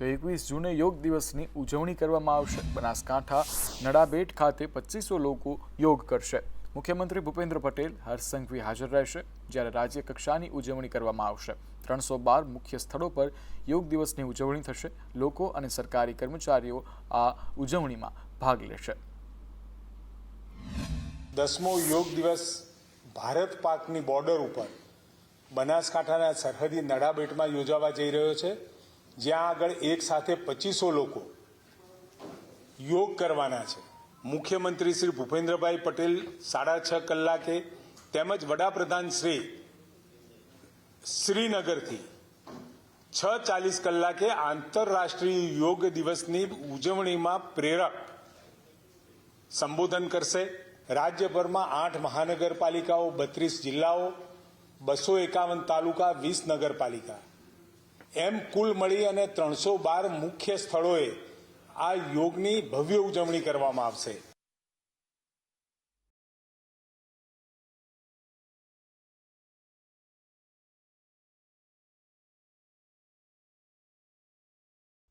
તો એકવીસ જૂને યોગ દિવસની ઉજવણી કરવામાં આવશે. બનાસકાંઠા, નડાબેટ ખાતે પચીસો લોકો યોગ કરશે. મુખ્યમંત્રી ભૂપેન્દ્ર પટેલ હરસંઘવી હાજર રહેશે જ્યારે રાજ્ય કક્ષાની ઉજવણી કરવામાં આવશે. ત્રણસો બાર મુખ્ય સ્થળો પર યોગ દિવસની ઉજવણી થશે. લોકો અને સરકારી કર્મચારીઓ આ ઉજવણીમાં ભાગ લેશે. દસમો યોગ દિવસ ભારત પાકની બોર્ડર ઉપર બનાસકાંઠાના સરહદી નડાબેટમાં યોજાવા જઈ રહ્યો છે. જ્યાં આગળ એક સાથે પચીસો લોકો યોગ કરવાના છે. મુખ્યમંત્રી શ્રી ભૂપેન્દ્રભાઈ પટેલ સાડા છ કલાકે તેમજ વડાપ્રધાન શ્રી શ્રીનગરથી છ ચાલીસ કલાકે આંતરરાષ્ટ્રીય યોગ દિવસની ઉજવણીમાં પ્રેરક સંબોધન કરશે. રાજ્યભરમાં આઠ મહાનગરપાલિકાઓ, બત્રીસ જિલ્લાઓ, બસો એકાવન તાલુકા, વીસ નગરપાલિકા. એમ કુલ મળી અને ત્રણસો બાર મુખ્ય સ્થળોએ આ યોગની ભવ્ય ઉજવણી કરવામાં આવશે.